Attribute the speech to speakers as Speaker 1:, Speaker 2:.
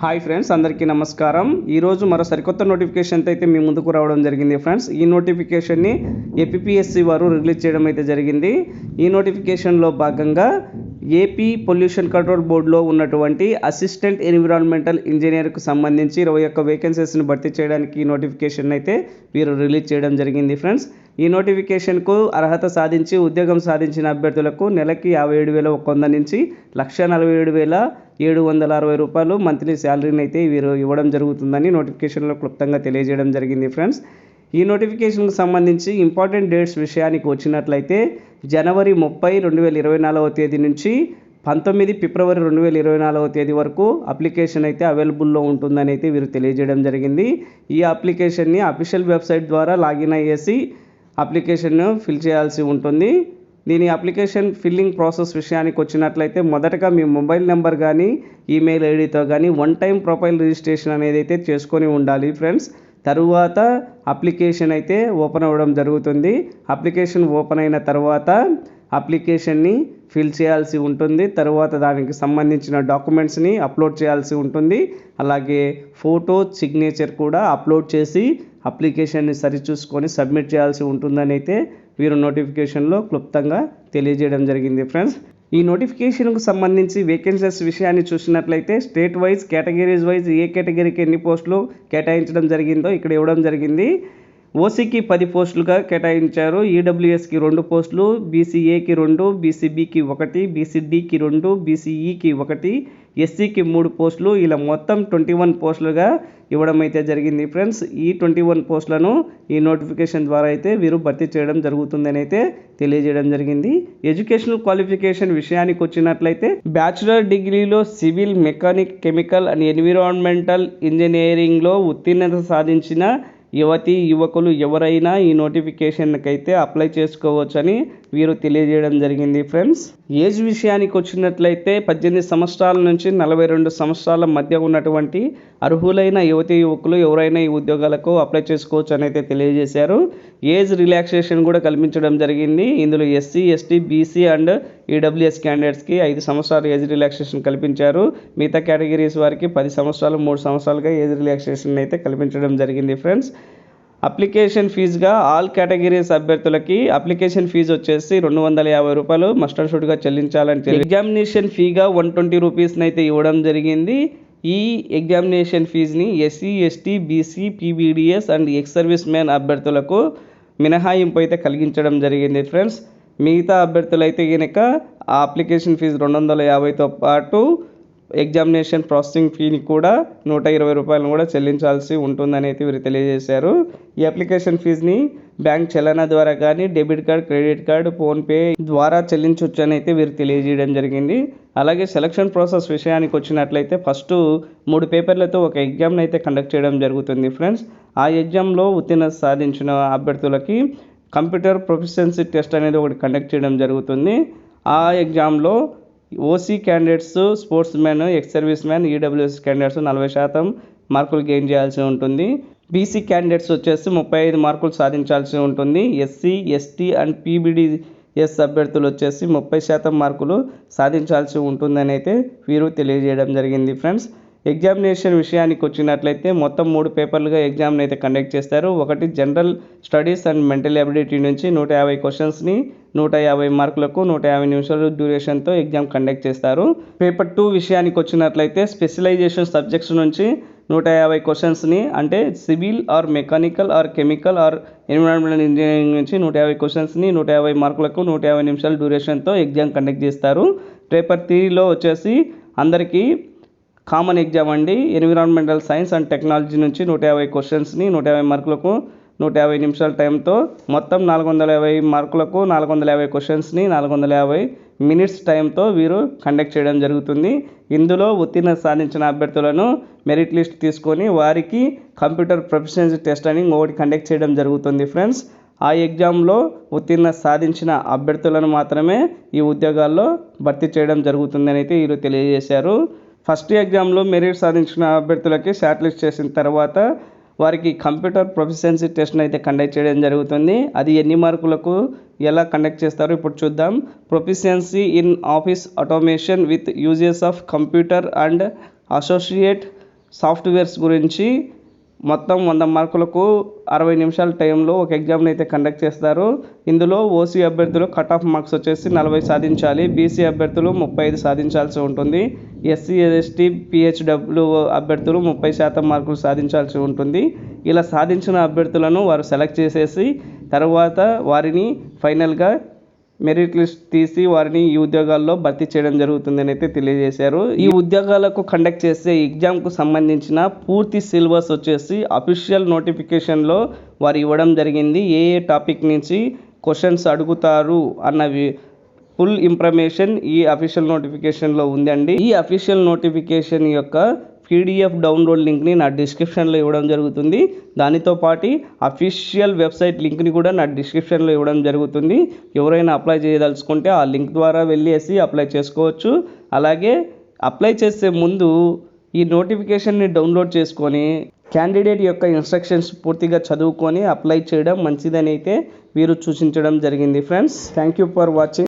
Speaker 1: Hi friends అందరికీ నమస్కారం. ఈరోజు మరో సరికొత్త నోటిఫికేషన్తో అయితే మీ ముందుకు రావడం జరిగింది ఫ్రెండ్స్ ఈ నోటిఫికేషన్ని ఏపీఎస్సి వారు రిలీజ్ చేయడం అయితే జరిగింది. ఈ నోటిఫికేషన్లో భాగంగా ఏపీ పొల్యూషన్ కంట్రోల్ బోర్డులో ఉన్నటువంటి అసిస్టెంట్ ఎన్విరాన్మెంటల్ ఇంజనీర్కు సంబంధించి ఇరవై ఒక్క వేకెన్సీస్ని భర్తీ చేయడానికి నోటిఫికేషన్ అయితే వీరు రిలీజ్ చేయడం జరిగింది ఫ్రెండ్స్. ఈ నోటిఫికేషన్కు అర్హత సాధించి ఉద్యోగం సాధించిన అభ్యర్థులకు నెలకి యాభై ఏడు వేల ఒక వంద నుంచి లక్ష నలభై ఏడు వేల ఏడు వందల అరవై రూపాయలు మంత్లీ శాలరీని అయితే వీరు ఇవ్వడం జరుగుతుందని నోటిఫికేషన్లో క్లుప్తంగా తెలియజేయడం జరిగింది ఫ్రెండ్స్. ఈ నోటిఫికేషన్కు సంబంధించి ఇంపార్టెంట్ డేట్స్ విషయానికి వచ్చినట్లయితే జనవరి ముప్పై రెండు వేల ఇరవై నాలుగవ తేదీ నుంచి పంతొమ్మిది ఫిబ్రవరి రెండు వేల ఇరవై నాలుగవ తేదీ వరకు అప్లికేషన్ అయితే అవైలబుల్లో ఉంటుందని అయితే వీరు తెలియజేయడం జరిగింది. ఈ అప్లికేషన్ని అఫీషియల్ వెబ్సైట్ ద్వారా లాగిన్ అయ్యేసి అప్లికేషన్ను ఫిల్ చేయాల్సి ఉంటుంది. దీని అప్లికేషన్ ఫిల్లింగ్ ప్రాసెస్ విషయానికి వచ్చినట్లయితే మొదటగా మీ మొబైల్ నెంబర్ కానీ ఈమెయిల్ ఐడితో కానీ వన్ టైం ప్రొఫైల్ రిజిస్ట్రేషన్ అనేది అయితే చేసుకొని ఉండాలి ఫ్రెండ్స్ తరువాత అప్లికేషన్ అయితే ఓపెన్ అవ్వడం జరుగుతుంది. అప్లికేషన్ ఓపెన్ అయిన తర్వాత అప్లికేషన్ని ఫిల్ చేయాల్సి ఉంటుంది. తర్వాత దానికి సంబంధించిన డాక్యుమెంట్స్ని అప్లోడ్ చేయాల్సి ఉంటుంది. అలాగే ఫోటో సిగ్నేచర్ కూడా అప్లోడ్ చేసి అప్లికేషన్ని సరిచూసుకొని సబ్మిట్ చేయాల్సి ఉంటుందని అయితే వీరు నోటిఫికేషన్లో క్లుప్తంగా తెలియజేయడం జరిగింది ఫ్రెండ్స్. ఈ నోటిఫికేషన్కు సంబంధించి వేకెన్సీస్ విషయాన్ని చూసినట్లయితే స్టేట్ వైజ్ కేటగిరీస్ వైజ్ ఏ కేటగిరీకి ఎన్ని పోస్టులు కేటాయించడం జరిగిందో ఇక్కడ ఇవ్వడం జరిగింది. ఓసీకి పది పోస్టులుగా కేటాయించారు. ఈడబ్ల్యూఎస్కి రెండు పోస్టులు బీసీఏకి రెండు బీసీబీకి ఒకటి బీసీడీకి రెండు బీసీఈకి ఒకటి ఎస్సీకి మూడు పోస్టులు. ఇలా మొత్తం ట్వంటీ వన్ పోస్టులుగా ఇవ్వడం అయితే జరిగింది ఫ్రెండ్స్. ఈ ట్వంటీ వన్ పోస్టులను ఈ నోటిఫికేషన్ ద్వారా అయితే వీరు భర్తీ చేయడం జరుగుతుందని అయితే తెలియజేయడం జరిగింది. ఎడ్యుకేషనల్ క్వాలిఫికేషన్ విషయానికి వచ్చినట్లయితే బ్యాచులర్ డిగ్రీలో civil mechanic chemical and environmental ఇంజనీరింగ్లో ఉత్తీర్ణత సాధించిన యువతి యువకులు ఎవరైనా ఈ నోటిఫికేషన్కి అయితే అప్లై చేసుకోవచ్చని వీరు తెలియజేయడం జరిగింది ఫ్రెండ్స్. ఏజ్ విషయానికి వచ్చినట్లయితే పద్దెనిమిది సంవత్సరాల నుంచి నలభై రెండు సంవత్సరాల మధ్య ఉన్నటువంటి అర్హులైన యువతి యువకులు ఎవరైనా ఈ ఉద్యోగాలకు అప్లై చేసుకోవచ్చు అని అయితే తెలియజేశారు. ఏజ్ రిలాక్సేషన్ కూడా కల్పించడం జరిగింది. ఇందులో SC ST BC and EWS క్యాండిడేట్స్కి ఐదు సంవత్సరాలు ఏజ్ రిలాక్సేషన్ కల్పించారు. మిగతా కేటగిరీస్ వారికి పది సంవత్సరాలు మూడు సంవత్సరాలుగా ఏజ్ రిలాక్సేషన్ అయితే కల్పించడం జరిగింది ఫ్రెండ్స్ అప్లికేషన్ ఫీజుగా ఆల్ కేటగిరీస్ అభ్యర్థులకి అప్లికేషన్ ఫీజు వచ్చేసి రెండు వందల యాభై రూపాయలు మస్టర్ షూట్గా చెల్లించాలని ఎగ్జామినేషన్ ఫీగా వన్ ట్వంటీ రూపీస్ని అయితే ఇవ్వడం జరిగింది. ఈ ఎగ్జామినేషన్ ఫీజుని SC ST BC PBDS and ex service man అభ్యర్థులకు మినహాయింపు అయితే కలిగించడం జరిగింది ఫ్రెండ్స్. మిగతా అభ్యర్థులు అయితే కనుక ఆ అప్లికేషన్ ఫీజు రెండు వందల యాభైతో పాటు ఎగ్జామినేషన్ ప్రాసెసింగ్ ఫీని కూడా నూట ఇరవై రూపాయలను కూడా చెల్లించాల్సి ఉంటుందని అయితే వీరు తెలియజేశారు. ఈ అప్లికేషన్ ఫీజుని బ్యాంక్ చలన ద్వారా కానీ debit card credit card PhonePe ద్వారా చెల్లించవచ్చు అని అయితే వీరు తెలియజేయడం జరిగింది. అలాగే సెలక్షన్ ప్రాసెస్ విషయానికి వచ్చినట్లయితే ఫస్ట్ మూడు పేపర్లతో ఒక ఎగ్జామ్ని అయితే కండక్ట్ చేయడం జరుగుతుంది ఫ్రెండ్స్. ఆ ఎగ్జామ్లో ఉత్తీర్ణత సాధించిన అభ్యర్థులకి కంప్యూటర్ ప్రొఫిషియన్సీ టెస్ట్ అనేది ఒకటి కండక్ట్ చేయడం జరుగుతుంది. ఆ ఎగ్జామ్లో OC candidates sports man ex service man EWS candidates నలభై శాతం మార్కులు గెయిన్ చేయాల్సి ఉంటుంది. బీసీ క్యాండిడేట్స్ వచ్చేసి ముప్పై ఐదు మార్కులు సాధించాల్సి ఉంటుంది. ఎస్సీ ఎస్టీ అండ్ పీబీడీఎస్ అభ్యర్థులు వచ్చేసి ముప్పై శాతం మార్కులు సాధించాల్సి ఉంటుందని అయితే వీరు తెలియజేయడం జరిగింది ఫ్రెండ్స్. ఎగ్జామినేషన్ విషయానికి వచ్చినట్లయితే మొత్తం మూడు పేపర్లుగా ఎగ్జామ్ని అయితే కండక్ట్ చేస్తారు. ఒకటి general studies and mental ability నుంచి నూట యాభై క్వశ్చన్స్ని నూట యాభై మార్కులకు నూట యాభై నిమిషాలు డ్యూరేషన్తో ఎగ్జామ్ కండక్ట్ చేస్తారు. పేపర్ టూ విషయానికి వచ్చినట్లయితే స్పెషలైజేషన్ సబ్జెక్ట్స్ నుంచి నూట యాభై క్వశ్చన్స్ని అంటే civil or mechanical or chemical or environmental engineering నుంచి నూట యాభై క్వశ్చన్స్ని నూట యాభై మార్కులకు నూట యాభై నిమిషాల డ్యూరేషన్తో ఎగ్జామ్ కండక్ట్ చేస్తారు. పేపర్ త్రీలో వచ్చేసి అందరికీ కామన్ ఎగ్జామ్ అండి. ఎన్విరాన్మెంటల్ సైన్స్ అండ్ టెక్నాలజీ నుంచి నూట యాభై క్వశ్చన్స్ని నూట యాభై మార్కులకు నూట యాభై నిమిషాల టైంతో మొత్తం నాలుగు వందల యాభై మార్కులకు నాలుగు వందల యాభై క్వశ్చన్స్ని నాలుగు వందల యాభై మినిట్స్ టైంతో వీరు కండక్ట్ చేయడం జరుగుతుంది. ఇందులో ఉత్తీర్ణత సాధించిన అభ్యర్థులను మెరిట్ లిస్ట్ తీసుకొని వారికి కంప్యూటర్ ప్రొఫెషనల్స్ టెస్ట్ అని ఒకటి కండక్ట్ చేయడం జరుగుతుంది ఫ్రెండ్స్. ఆ ఎగ్జామ్లో ఉత్తీర్ణ సాధించిన అభ్యర్థులను మాత్రమే ఈ ఉద్యోగాల్లో భర్తీ చేయడం జరుగుతుందని అయితే వీరు తెలియజేశారు. ఫస్ట్ ఎగ్జామ్లో మెరిట్ సాధించిన అభ్యర్థులకి షార్ట్ లిస్ట్ చేసిన తర్వాత వారికి కంప్యూటర్ ప్రొఫిషియన్సీ టెస్ట్ని అయితే కండక్ట్ చేయడం జరుగుతుంది. అది ఎన్ని మార్కులకు ఎలా కండక్ట్ చేస్తారో ఇప్పుడు చూద్దాం. Proficiency in office automation with uses of computer and associate softwares గురించి మొత్తం వంద మార్కులకు అరవై నిమిషాల టైంలో ఒక ఎగ్జామ్ని అయితే కండక్ట్ చేస్తారు. ఇందులో ఓసీ అభ్యర్థులు కట్ ఆఫ్ మార్క్స్ వచ్చేసి నలభై సాధించాలి. బీసీ అభ్యర్థులు ముప్పై ఐదు సాధించాల్సి ఉంటుంది. ఎస్సీ ఎస్టీ పిహెచ్డబ్ల్యూ అభ్యర్థులు ముప్పై శాతం మార్కులు సాధించాల్సి ఉంటుంది. ఇలా సాధించిన అభ్యర్థులను వారు సెలెక్ట్ చేసేసి తర్వాత వారిని ఫైనల్గా మెరిట్ లిస్ట్ తీసి వారిని ఈ ఉద్యోగాల్లో భర్తీ చేయడం జరుగుతుందని అయితే తెలియజేశారు. ఈ ఉద్యోగాలకు కండక్ట్ చేసే ఎగ్జామ్కు సంబంధించిన పూర్తి సిలబస్ వచ్చేసి అఫీషియల్ నోటిఫికేషన్లో వారు ఇవ్వడం జరిగింది. ఏ ఏ టాపిక్ నుంచి క్వశ్చన్స్ అడుగుతారు అన్నవి ఫుల్ ఇన్ఫర్మేషన్ ఈ అఫీషియల్ నోటిఫికేషన్లో ఉందండి. ఈ అఫీషియల్ నోటిఫికేషన్ యొక్క పీడిఎఫ్ డౌన్లోడ్ లింక్ని నా డిస్క్రిప్షన్లో ఇవ్వడం జరుగుతుంది. దానితో పాటు అఫీషియల్ వెబ్సైట్ లింక్ని కూడా నా డిస్క్రిప్షన్లో ఇవ్వడం జరుగుతుంది. ఎవరైనా అప్లై చేయదలుచుకుంటే ఆ లింక్ ద్వారా వెళ్ళేసి అప్లై చేసుకోవచ్చు. అలాగే అప్లై చేసే ముందు ఈ నోటిఫికేషన్ని డౌన్లోడ్ చేసుకొని క్యాండిడేట్ యొక్క ఇన్స్ట్రక్షన్స్ పూర్తిగా చదువుకొని అప్లై చేయడం మంచిదని అయితే వీరు సూచించడం జరిగింది friends. Thank you for watching.